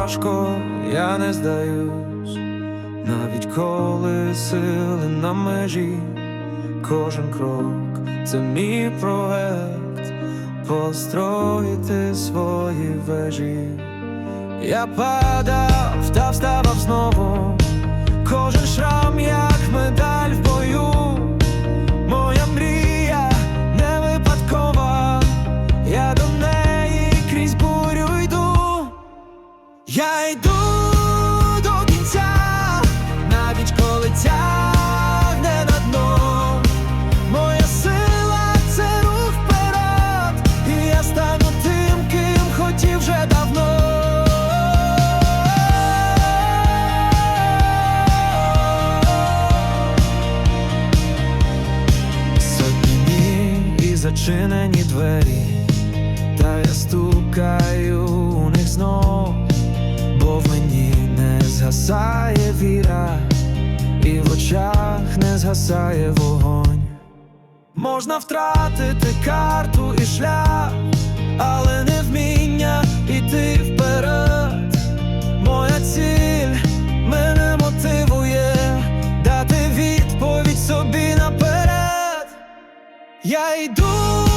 важко, я не здаюсь, навіть коли сили на межі, кожен крок це мій проект. Построїти свої вежі. Я падав та вставав знову, кожен шрам, як медаль йду до кінця, навіть коли тягне на дно. Моя сила це рух вперед, і я стану тим, ким хотів вже давно. Двері, та я стукаю згасає віра, і в очах не згасає вогонь. Можна втратити карту і шлях, але не вміння йти вперед. Моя ціль мене мотивує дати відповідь собі наперед. Я йду.